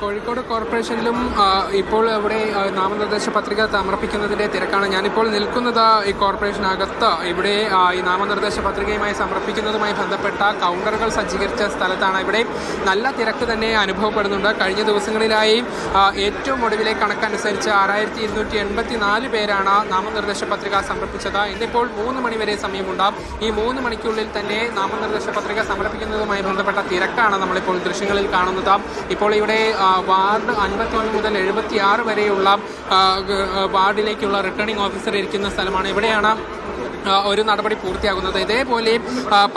കോഴിക്കോട് കോർപ്പറേഷനിലും ഇപ്പോൾ ഇവിടെ നാമനിർദ്ദേശ പത്രിക സമർപ്പിക്കുന്നതിന്റെ തിരക്കാണ്. ഞാനിപ്പോൾ നിൽക്കുന്നത് ഈ കോർപ്പറേഷനകത്ത്. ഇവിടെ ഈ നാമനിർദ്ദേശ പത്രികയുമായി സമർപ്പിക്കുന്നതുമായി ബന്ധപ്പെട്ട കൗണ്ടറുകൾ സജ്ജീകരിച്ച സ്ഥലത്താണ് ഇവിടെ. നല്ല തിരക്ക് തന്നെ അനുഭവപ്പെടുന്നുണ്ട്. കഴിഞ്ഞ ദിവസങ്ങളിലായി ഏറ്റവും ഒടുവിലെ കണക്കനുസരിച്ച് ആറായിരത്തി ഇരുന്നൂറ്റി എൺപത്തി നാല് പേരാണ് നാമനിർദ്ദേശ പത്രിക സമർപ്പിച്ചത്. ഇന്നിപ്പോൾ മൂന്ന് മണിവരെ സമയമുണ്ട് ഈ മൂന്ന് മണിക്കുള്ളിൽ തന്നെ നാമനിർദ്ദേശ പത്രിക സമർപ്പിക്കുന്നതുമായി ബന്ധപ്പെട്ട തിരക്കാണ് നമ്മളിപ്പോൾ ദൃശ്യങ്ങളിൽ കാണുന്നത്. ഇപ്പോൾ ഇവിടെ വാർഡ് അൻപത്തി ഒന്ന് മുതൽ എഴുപത്തി ആറ് വരെയുള്ള വാർഡിലേക്കുള്ള റിട്ടേണിംഗ് ഓഫീസർ ഇരിക്കുന്ന സ്ഥലമാണ്. ഇവിടെയാണ് ഒരു നടപടി പൂർത്തിയാകുന്നത്. ഇതേപോലെ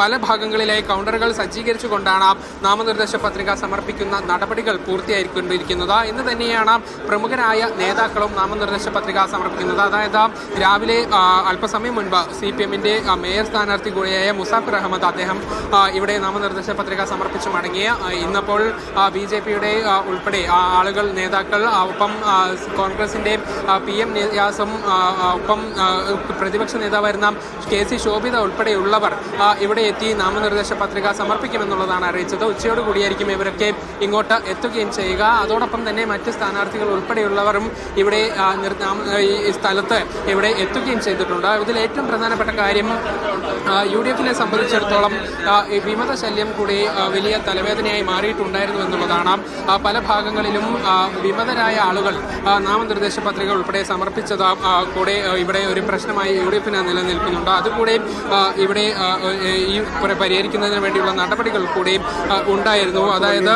പല ഭാഗങ്ങളിലായി കൗണ്ടറുകൾ സജ്ജീകരിച്ചുകൊണ്ടാണ് നാമനിർദ്ദേശ പത്രിക സമർപ്പിക്കുന്ന നടപടികൾ പൂർത്തിയായിക്കൊണ്ടിരിക്കുന്നത്. ഇന്ന് തന്നെയാണ് പ്രമുഖരായ നേതാക്കളും നാമനിർദ്ദേശ പത്രിക സമർപ്പിക്കുന്നത്. അതായത് രാവിലെ അല്പസമയം മുൻപ് സി പി എമ്മിന്റെ മേയർ സ്ഥാനാർത്ഥി കൂടിയായ മുസാഫിർ അഹമ്മദ് അദ്ദേഹം ഇവിടെ നാമനിർദ്ദേശ പത്രിക സമർപ്പിച്ചു മടങ്ങിയ ഇന്നപ്പോൾ ബി ജെ പിയുടെ ഉൾപ്പെടെ ആളുകൾ നേതാക്കൾ ഒപ്പം കോൺഗ്രസിന്റെ പി എം നിയാസും ഒപ്പം പ്രതിപക്ഷ നേതാവായിരുന്ന കെ സി ശോഭിത ഉൾപ്പെടെയുള്ളവർ ഇവിടെ എത്തി നാമനിർദ്ദേശ പത്രിക സമർപ്പിക്കുമെന്നുള്ളതാണ് അറിയിച്ചത്. ഉച്ചയോട് കൂടിയായിരിക്കും ഇവരൊക്കെ ഇങ്ങോട്ട് എത്തുകയും ചെയ്യുക. അതോടൊപ്പം തന്നെ മറ്റ് സ്ഥാനാർത്ഥികൾ ഉൾപ്പെടെയുള്ളവരും ഇവിടെ ഈ സ്ഥലത്ത് ഇവിടെ എത്തുകയും ചെയ്തിട്ടുണ്ട്. ഇതിൽ ഏറ്റവും പ്രധാനപ്പെട്ട കാര്യം യു ഡി എഫിനെ സംബന്ധിച്ചിടത്തോളം വിമത ശല്യം കൂടി വലിയ തലവേദനയായി മാറിയിട്ടുണ്ടായിരുന്നു എന്നുള്ളതാണ് പല ഭാഗങ്ങളിലും വിമതരായ ആളുകൾ നാമനിർദ്ദേശ പത്രിക ഉൾപ്പെടെ സമർപ്പിച്ചത് കൂടെ ഇവിടെ ഒരു പ്രശ്നമായി യു ഡി എഫിന് നിലനിൽക്കുന്നുണ്ട്. അതുകൂടെ ഇവിടെ ഈ പരി- പരിഹരിക്കുന്നതിന് വേണ്ടിയുള്ള നടപടികൾ കൂടി ഉണ്ടായിരുന്നു. അതായത്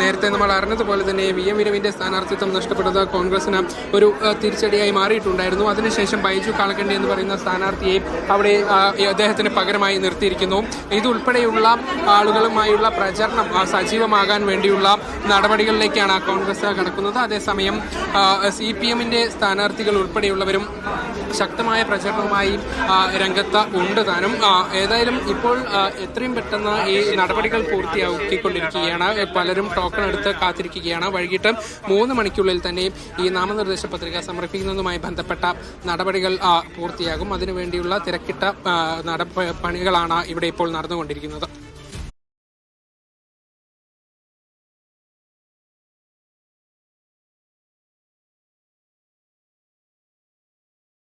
നേരത്തെ നമ്മൾ അറിഞ്ഞതുപോലെ തന്നെ വി എം വിരവിന്റെ സ്ഥാനാർത്ഥിത്വം നഷ്ടപ്പെട്ടത് കോൺഗ്രസിന് ഒരു തിരിച്ചടിയായി മാറിയിട്ടുണ്ടായിരുന്നു. അതിനുശേഷം ബൈജു കാളക്കണ്ടി എന്ന് പറയുന്ന സ്ഥാനാർത്ഥിയെ അവിടെ അദ്ദേഹത്തിന് പകരമായി നിർത്തിയിരിക്കുന്നു. ഇതുൾപ്പെടെയുള്ള ആളുകളുമായുള്ള പ്രചരണം സജീവമാകാൻ വേണ്ടിയുള്ള നടപടികളിലേക്കാണ് കോൺഗ്രസ് കടക്കുന്നത്. അതേസമയം സി പി എമ്മിന്റെ സ്ഥാനാർത്ഥികൾ ഉൾപ്പെടെയുള്ളവരും ശക്തമായ പ്രചരണവുമായി രംഗത്ത് ഉണ്ട് താനും. ഏതായാലും ഇപ്പോൾ എത്രയും പെട്ടെന്ന് ഈ നടപടികൾ പൂർത്തിയാക്കിക്കൊണ്ടിരിക്കുകയാണ്. പലരും ടോക്കൺ എടുത്ത് കാത്തിരിക്കുകയാണ്. വൈകിട്ട് മൂന്ന് മണിക്കുള്ളിൽ തന്നെ ഈ നാമനിർദ്ദേശ പത്രിക സമർപ്പിക്കുന്നതുമായി ബന്ധപ്പെട്ട നടപടികൾ പൂർത്തിയാകും. അതിനുവേണ്ടിയുള്ള തിരക്കിട്ട നട പണികളാണ് ഇവിടെ ഇപ്പോൾ നടന്നുകൊണ്ടിരിക്കുന്നത്.